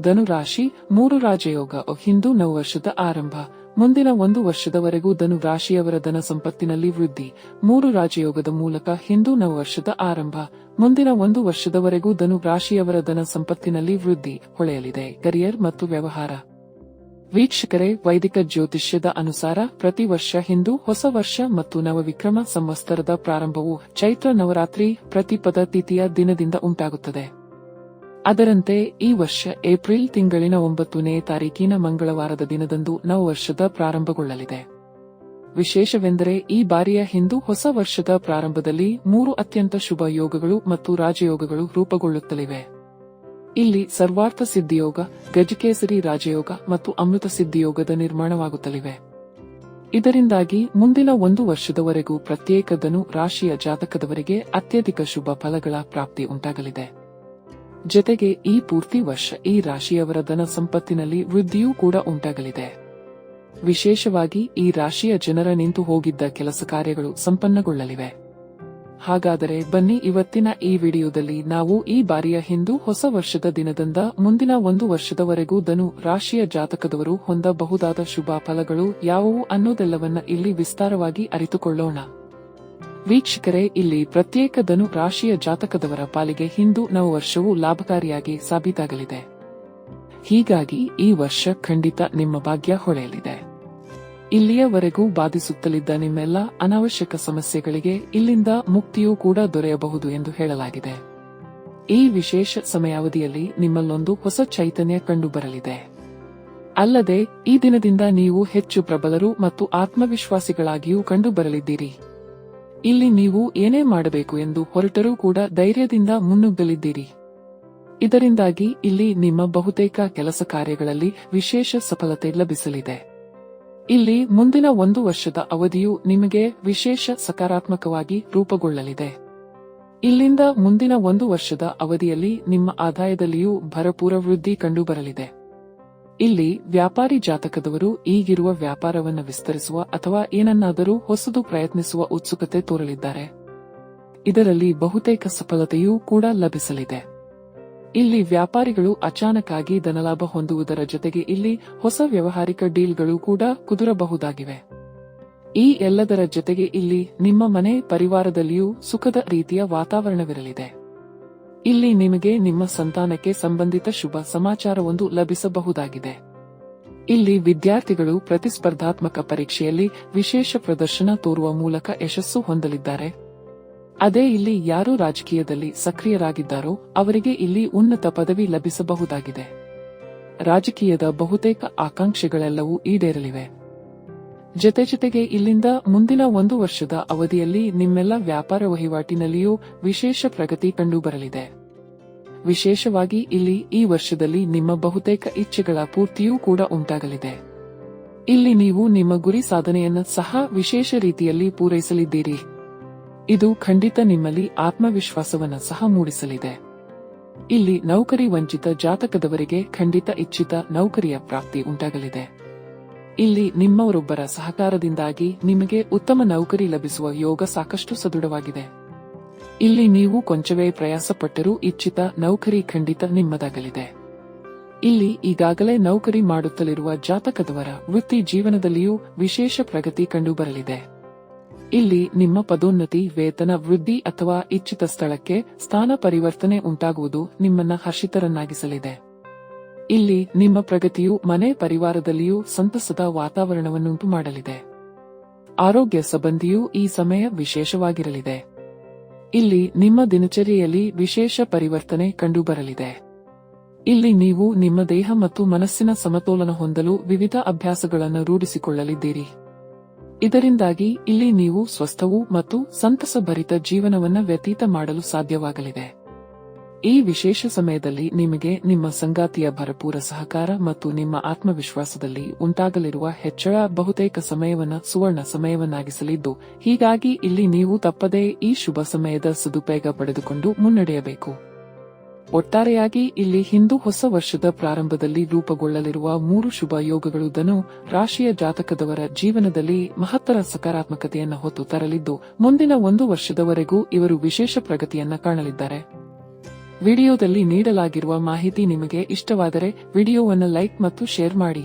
ಧನು ರಾಶಿ ಮೂರು ರಾಜಯೋಗ ಹಿಂದೂ ನವವರ್ಷದ ಆರಂಭ. ಮುಂದಿನ ಒಂದು ವರ್ಷದವರೆಗೂ ಧನು ರಾಶಿಯವರ ಧನ ಸಂಪತ್ತಿನಲ್ಲಿ ವೃದ್ಧಿ. ಮೂರು ರಾಜಯೋಗದ ಮೂಲಕ ಹಿಂದೂ ನವವರ್ಷದ ಆರಂಭ. ಮುಂದಿನ ಒಂದು ವರ್ಷದವರೆಗೂ ಧನು ರಾಶಿಯವರ ಧನ ಸಂಪತ್ತಿನಲ್ಲಿ ವೃದ್ಧಿ ಹೊಳೆಯಲಿದೆ. ಕರಿಯರ್ ಮತ್ತು ವ್ಯವಹಾರ. ವೀಕ್ಷಕರೇ, ವೈದಿಕ ಜ್ಯೋತಿಷ್ಯದ ಅನುಸಾರ ಪ್ರತಿ ವರ್ಷ ಹಿಂದೂ ಹೊಸ ವರ್ಷ ಮತ್ತು ನವವಿಕ್ರಮ ಸಂವತ್ಸರದ ಪ್ರಾರಂಭವು ಚೈತ್ರ ನವರಾತ್ರಿ ಪ್ರತಿಪದ ತಿಥಿಯ ದಿನದಿಂದ ಉಂಟಾಗುತ್ತದೆ. ಅದರಂತೆ ಈ ವರ್ಷ ಏಪ್ರಿಲ್ ತಿಂಗಳಿನ ಒಂಬತ್ತನೇ ತಾರೀಕಿನ ಮಂಗಳವಾರದ ದಿನದಂದು ನವವರ್ಷದ ಪ್ರಾರಂಭಗೊಳ್ಳಲಿದೆ. ವಿಶೇಷವೆಂದರೆ ಈ ಬಾರಿಯ ಹಿಂದೂ ಹೊಸ ವರ್ಷದ ಪ್ರಾರಂಭದಲ್ಲಿ ಮೂರು ಅತ್ಯಂತ ಶುಭ ಯೋಗಗಳು ಮತ್ತು ರಾಜಯೋಗಗಳು ರೂಪುಗೊಳ್ಳುತ್ತಲಿವೆ. ಇಲ್ಲಿ ಸರ್ವಾರ್ಥ ಸಿದ್ಧಿಯೋಗ, ಗಜಕೇಸರಿ ರಾಜಯೋಗ ಮತ್ತು ಅಮೃತ ಸಿದ್ಧಿಯೋಗದ ನಿರ್ಮಾಣವಾಗುತ್ತಲಿವೆ. ಇದರಿಂದಾಗಿ ಮುಂದಿನ ಒಂದು ವರ್ಷದವರೆಗೂ ಪ್ರತ್ಯೇಕದನು ರಾಶಿಯ ಜಾತಕದವರಿಗೆ ಅತ್ಯಧಿಕ ಶುಭ ಫಲಗಳ ಪ್ರಾಪ್ತಿ ಉಂಟಾಗಲಿದೆ. ಜೊತೆಗೆ ಈ ಪೂರ್ತಿ ವರ್ಷ ಈ ರಾಶಿಯವರ ಧನ ಸಂಪತ್ತಿನಲ್ಲಿ ವೃದ್ಧಿಯೂ ಕೂಡ ಉಂಟಾಗಲಿದೆ. ವಿಶೇಷವಾಗಿ ಈ ರಾಶಿಯ ಜನರ ನಿಂತು ಹೋಗಿದ್ದ ಕೆಲಸ ಕಾರ್ಯಗಳು ಸಂಪನ್ನಗೊಳ್ಳಲಿವೆ. ಹಾಗಾದರೆ ಬನ್ನಿ ಇವತ್ತಿನ ಈ ವಿಡಿಯೋದಲ್ಲಿ ನಾವು ಈ ಬಾರಿಯ ಹಿಂದೂ ಹೊಸ ವರ್ಷದ ದಿನದಿಂದ ಮುಂದಿನ ಒಂದು ವರ್ಷದವರೆಗೂ ಧನು ರಾಶಿಯ ಜಾತಕದವರು ಹೊಂದಬಹುದಾದ ಶುಭ ಫಲಗಳು ಯಾವುವು ಅನ್ನೋದೆಲ್ಲವನ್ನ ಇಲ್ಲಿ ವಿಸ್ತಾರವಾಗಿ ಅರಿತುಕೊಳ್ಳೋಣ. ವೀಕ್ಷಕರೇ, ಇಲ್ಲಿ ಪ್ರತ್ಯೇಕ ಧನು ರಾಶಿಯ ಜಾತಕದವರ ಪಾಲಿಗೆ ಹಿಂದೂ ನವವರ್ಷವು ಲಾಭಕಾರಿಯಾಗಿ ಸಾಬೀತಾಗಲಿದೆ. ಹೀಗಾಗಿ ಈ ವರ್ಷ ಖಂಡಿತ ನಿಮ್ಮ ಭಾಗ್ಯ ಹೊಳೆಯಲಿದೆ. ಇಲ್ಲಿಯವರೆಗೂ ಬಾಧಿಸುತ್ತಲಿದ್ದ ನಿಮ್ಮೆಲ್ಲ ಅನಾವಶ್ಯಕ ಸಮಸ್ಯೆಗಳಿಗೆ ಇಲ್ಲಿಂದ ಮುಕ್ತಿಯೂ ಕೂಡ ದೊರೆಯಬಹುದು ಎಂದು ಹೇಳಲಾಗಿದೆ. ಈ ವಿಶೇಷ ಸಮಯಾವಧಿಯಲ್ಲಿ ನಿಮ್ಮಲ್ಲೊಂದು ಹೊಸ ಚೈತನ್ಯ ಕಂಡುಬರಲಿದೆ. ಅಲ್ಲದೆ, ಈ ದಿನದಿಂದ ನೀವು ಹೆಚ್ಚು ಪ್ರಬಲರು ಮತ್ತು ಆತ್ಮವಿಶ್ವಾಸಿಗಳಾಗಿಯೂ ಕಂಡುಬರಲಿದ್ದೀರಿ. ಇಲ್ಲಿ ನೀವು ಏನೇ ಮಾಡಬೇಕು ಎಂದು ಹೊರಟರೂ ಕೂಡ ಧೈರ್ಯದಿಂದ ಮುನ್ನುಗ್ಗಲಿದ್ದೀರಿ. ಇದರಿಂದಾಗಿ ಇಲ್ಲಿ ನಿಮ್ಮ ಬಹುತೇಕ ಕೆಲಸ ಕಾರ್ಯಗಳಲ್ಲಿ ವಿಶೇಷ ಸಫಲತೆ ಲಭಿಸಲಿದೆ. ಇಲ್ಲಿ ಮುಂದಿನ ಒಂದು ವರ್ಷದ ಅವಧಿಯು ನಿಮಗೆ ವಿಶೇಷ ಸಕಾರಾತ್ಮಕವಾಗಿ ರೂಪುಗೊಳ್ಳಲಿದೆ. ಇಲ್ಲಿಂದ ಮುಂದಿನ ಒಂದು ವರ್ಷದ ಅವಧಿಯಲ್ಲಿ ನಿಮ್ಮ ಆದಾಯದಲ್ಲಿಯೂ ಭರಪೂರ ವೃದ್ಧಿ ಕಂಡುಬರಲಿದೆ. ಇಲ್ಲಿ ವ್ಯಾಪಾರಿ ಜಾತಕದವರು ಈಗಿರುವ ವ್ಯಾಪಾರವನ್ನು ವಿಸ್ತರಿಸುವ ಅಥವಾ ಏನನ್ನಾದರೂ ಹೊಸದು ಪ್ರಯತ್ನಿಸುವ ಉತ್ಸುಕತೆ ತೋರಲಿದ್ದಾರೆ. ಇದರಲ್ಲಿ ಬಹುತೇಕ ಸಫಲತೆಯೂ ಕೂಡ ಲಭಿಸಲಿದೆ. ಇಲ್ಲಿ ವ್ಯಾಪಾರಿಗಳು ಅಚಾನಕ್ಕಾಗಿ ಧನಲಾಭ ಹೊಂದುವುದರ ಜೊತೆಗೆ ಇಲ್ಲಿ ಹೊಸ ವ್ಯವಹಾರಿಕ ಡೀಲ್ಗಳು ಕೂಡ ಕುದುರಬಹುದಾಗಿವೆ. ಈ ಎಲ್ಲದರ ಜೊತೆಗೆ ಇಲ್ಲಿ ನಿಮ್ಮ ಮನೆ, ಪರಿವಾರದಲ್ಲಿಯೂ ಸುಖದ ರೀತಿಯ ವಾತಾವರಣವಿರಲಿದೆ. ಇಲ್ಲಿ ನಿಮಗೆ ನಿಮ್ಮ ಸಂತಾನಕ್ಕೆ ಸಂಬಂಧಿತ ಶುಭ ಸಮಾಚಾರವೊಂದು ಲಭಿಸಬಹುದಾಗಿದೆ. ಇಲ್ಲಿ ವಿದ್ಯಾರ್ಥಿಗಳು ಪ್ರತಿಸ್ಪರ್ಧಾತ್ಮಕ ಪರೀಕ್ಷೆಯಲ್ಲಿ ವಿಶೇಷ ಪ್ರದರ್ಶನ ತೋರುವ ಮೂಲಕ ಯಶಸ್ಸು ಹೊಂದಲಿದ್ದಾರೆ. ಅದೇ ಇಲ್ಲಿ ಯಾರು ರಾಜಕೀಯದಲ್ಲಿ ಸಕ್ರಿಯರಾಗಿದ್ದಾರೋ ಅವರಿಗೆ ಇಲ್ಲಿ ಉನ್ನತ ಪದವಿ ಲಭಿಸಬಹುದಾಗಿದೆ. ರಾಜಕೀಯದ ಬಹುತೇಕ ಆಕಾಂಕ್ಷೆಗಳೆಲ್ಲವೂ ಈಡೇರಲಿವೆ. ಜೊತೆ ಜೊತೆಗೆ ಇಲ್ಲಿಂದ ಮುಂದಿನ ಒಂದು ವರ್ಷದ ಅವಧಿಯಲ್ಲಿ ನಿಮ್ಮೆಲ್ಲ ವ್ಯಾಪಾರ ವಹಿವಾಟಿನಲ್ಲಿಯೂ ವಿಶೇಷ ಪ್ರಗತಿ ಕಂಡುಬರಲಿದೆ. ವಿಶೇಷವಾಗಿ ಇಲ್ಲಿ ಈ ವರ್ಷದಲ್ಲಿ ನಿಮ್ಮ ಬಹುತೇಕ ಇಚ್ಛೆಗಳ ಪೂರ್ತಿಯೂ ಕೂಡ ಉಂಟಾಗಲಿದೆ. ಇಲ್ಲಿ ನೀವು ನಿಮ್ಮ ಗುರಿ ಸಾಧನೆಯನ್ನು ಸಹ ವಿಶೇಷ ರೀತಿಯಲ್ಲಿ ಪೂರೈಸಲಿದ್ದೀರಿ. ಇದು ಖಂಡಿತ ನಿಮ್ಮಲ್ಲಿ ಆತ್ಮವಿಶ್ವಾಸವನ್ನು ಸಹ ಮೂಡಿಸಲಿದೆ. ಇಲ್ಲಿ ನೌಕರಿ ವಂಚಿತ ಜಾತಕದವರಿಗೆ ಖಂಡಿತ ಇಚ್ಛಿತ ನೌಕರಿಯ ಪ್ರಾಪ್ತಿ ಉಂಟಾಗಲಿದೆ. ಇಲ್ಲಿ ನಿಮ್ಮವರೊಬ್ಬರ ಸಹಕಾರದಿಂದಾಗಿ ನಿಮಗೆ ಉತ್ತಮ ನೌಕರಿ ಲಭಿಸುವ ಯೋಗ ಸಾಕಷ್ಟು ಸದೃಢವಾಗಿದೆ. ಇಲ್ಲಿ ನೀವು ಕೊಂಚವೇ ಪ್ರಯಾಸಪಟ್ಟರೂ ಇಚ್ಛಿತ ನೌಕರಿ ಖಂಡಿತ ನಿಮ್ಮದಾಗಲಿದೆ. ಇಲ್ಲಿ ಈಗಾಗಲೇ ನೌಕರಿ ಮಾಡುತ್ತಲಿರುವ ಜಾತಕದವರ ವೃತ್ತಿ ಜೀವನದಲ್ಲಿಯೂ ವಿಶೇಷ ಪ್ರಗತಿ ಕಂಡುಬರಲಿದೆ. ಇಲ್ಲಿ ನಿಮ್ಮ ಪದೋನ್ನತಿ, ವೇತನ, ವೃದ್ಧಿ ಅಥವಾ ಇಚ್ಛಿತ ಸ್ಥಳಕ್ಕೆ ಸ್ಥಾನ ಪರಿವರ್ತನೆ ಉಂಟಾಗುವುದು ನಿಮ್ಮನ್ನ ಹರ್ಷಿತರನ್ನಾಗಿಸಲಿದೆ. ಇಲ್ಲಿ ನಿಮ್ಮ ಪ್ರಗತಿಯು ಮನೆ ಪರಿವಾರದಲ್ಲಿಯೂ ಸಂತಸದ ವಾತಾವರಣವನ್ನುಂಟು ಮಾಡಲಿದೆ. ಆರೋಗ್ಯ ಸಂಬಂಧಿಯೂ ಈ ಸಮಯ ವಿಶೇಷವಾಗಿರಲಿದೆ. ಇಲ್ಲಿ ನಿಮ್ಮ ದಿನಚರಿಯಲ್ಲಿ ವಿಶೇಷ ಪರಿವರ್ತನೆ ಕಂಡುಬರಲಿದೆ. ಇಲ್ಲಿ ನೀವು ನಿಮ್ಮ ದೇಹ ಮತ್ತು ಮನಸ್ಸಿನ ಸಮತೋಲನ ಹೊಂದಲು ವಿವಿಧ ಅಭ್ಯಾಸಗಳನ್ನು ರೂಢಿಸಿಕೊಳ್ಳಲಿದ್ದೀರಿ. ಇದರಿಂದಾಗಿ ಇಲ್ಲಿ ನೀವು ಸ್ವಸ್ಥವೂ ಮತ್ತು ಸಂತಸಭರಿತ ಜೀವನವನ್ನು ವ್ಯತೀತ ಮಾಡಲು ಸಾಧ್ಯವಾಗಲಿದೆ. ಈ ವಿಶೇಷ ಸಮಯದಲ್ಲಿ ನಿಮಗೆ ನಿಮ್ಮ ಸಂಗಾತಿಯ ಭರಪೂರ ಸಹಕಾರ ಮತ್ತು ನಿಮ್ಮ ಆತ್ಮವಿಶ್ವಾಸದಲ್ಲಿ ಉಂಟಾಗಲಿರುವ ಹೆಚ್ಚಳ ಬಹುತೇಕ ಸಮಯವನ್ನು ಸುವರ್ಣ ಸಮಯವನ್ನಾಗಿಸಲಿದ್ದು, ಹೀಗಾಗಿ ಇಲ್ಲಿ ನೀವು ತಪ್ಪದೇ ಈ ಶುಭ ಸಮಯದ ಸದುಪಯೋಗ ಪಡೆದುಕೊಂಡು ಮುನ್ನಡೆಯಬೇಕು. ಒಟ್ಟಾರೆಯಾಗಿ ಇಲ್ಲಿ ಹಿಂದೂ ಹೊಸ ವರ್ಷದ ಪ್ರಾರಂಭದಲ್ಲಿ ರೂಪುಗೊಳ್ಳಲಿರುವ ಮೂರು ಶುಭ ಯೋಗಗಳು ಧನು ರಾಶಿಯ ಜಾತಕದವರ ಜೀವನದಲ್ಲಿ ಮಹತ್ತರ ಸಕಾರಾತ್ಮಕತೆಯನ್ನು ಹೊತ್ತು ತರಲಿದ್ದು, ಮುಂದಿನ ಒಂದು ವರ್ಷದವರೆಗೂ ಇವರು ವಿಶೇಷ ಪ್ರಗತಿಯನ್ನು ಕಾಣಲಿದ್ದಾರೆ. ವಿಡಿಯೋದಲ್ಲಿ ನೀಡಲಾಗಿರುವ ಮಾಹಿತಿ ನಿಮಗೆ ಇಷ್ಟವಾದರೆ ವಿಡಿಯೋವನ್ನು ಲೈಕ್ ಮತ್ತು ಶೇರ್ ಮಾಡಿ.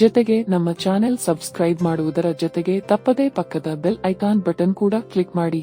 ಜೊತೆಗೆ ನಮ್ಮ ಚಾನೆಲ್ ಸಬ್ಸ್ಕ್ರೈಬ್ ಮಾಡುವುದರ ಜೊತೆಗೆ ತಪ್ಪದೇ ಪಕ್ಕದ ಬೆಲ್ ಐಕಾನ್ ಬಟನ್ ಕೂಡ ಕ್ಲಿಕ್ ಮಾಡಿ.